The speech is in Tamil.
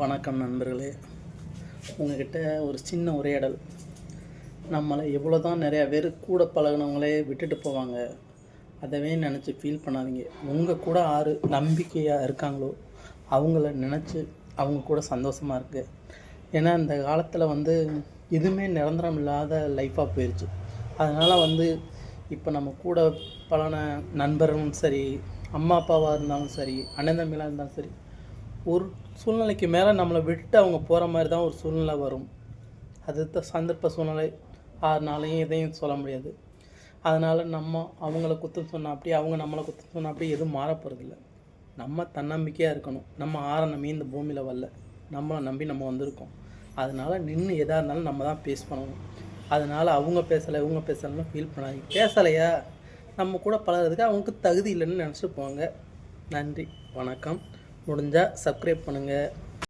வணக்கம் நண்பர்களே. உங்ககிட்ட ஒரு சின்ன உரையாடல். நம்மளை எவ்வளோ தான் நிறையா பேர் கூட பழகுனவங்களே விட்டுட்டு போவாங்க. அதவே நினச்சி ஃபீல் பண்ணாதீங்க. உங்கள் கூட ஆறு நம்பிக்கையாக இருக்காங்களோ அவங்கள நினச்சி அவங்க கூட சந்தோஷமாக இருக்குது ஏன்னா இந்த காலத்தில் வந்து எதுவுமே நிரந்தரம் இல்லாத லைஃப்பாக போயிடுச்சு அதனால் வந்து இப்போ நம்ம கூட பழன நண்பர்களும் சரி அம்மா அப்பாவாக இருந்தாலும் சரி அண்ணன் தம்பிலாம் இருந்தாலும் சரி ஒரு சூழ்நிலைக்கு மேலே நம்மளை விட்டு அவங்க போகிற மாதிரி தான் ஒரு சூழ்நிலை வரும். அது சந்தர்ப்ப சூழ்நிலை. ஆறுனாலையும் எதையும் சொல்ல முடியாது. அதனால் நம்ம அவங்கள குத்தம் சொன்னால் அப்படி அவங்க நம்மளை குத்தம் சொன்னால் அப்படி எதுவும் மாறப்போகிறதில்ல நம்ம தன்னம்பிக்கையாக இருக்கணும். நம்ம ஆரணமே நம்பி இந்த பூமியில் வரல. நம்மளை நம்பி நம்ம வந்திருக்கோம். அதனால் நின்று எதாக இருந்தாலும் நம்ம தான் பேஸ் பண்ணணும். அதனால் அவங்க பேசலை இவங்க பேசலைன்னு ஃபீல் பண்ணாதீங்க. பேசலையா? நம்ம கூட பழகுறதுக்கு அவங்களுக்கு தகுதி இல்லைன்னு நினச்சிட்டு போங்க. நன்றி. வணக்கம். முடிஞ்சால் சப்ஸ்கிரைப் பண்ணுங்கள்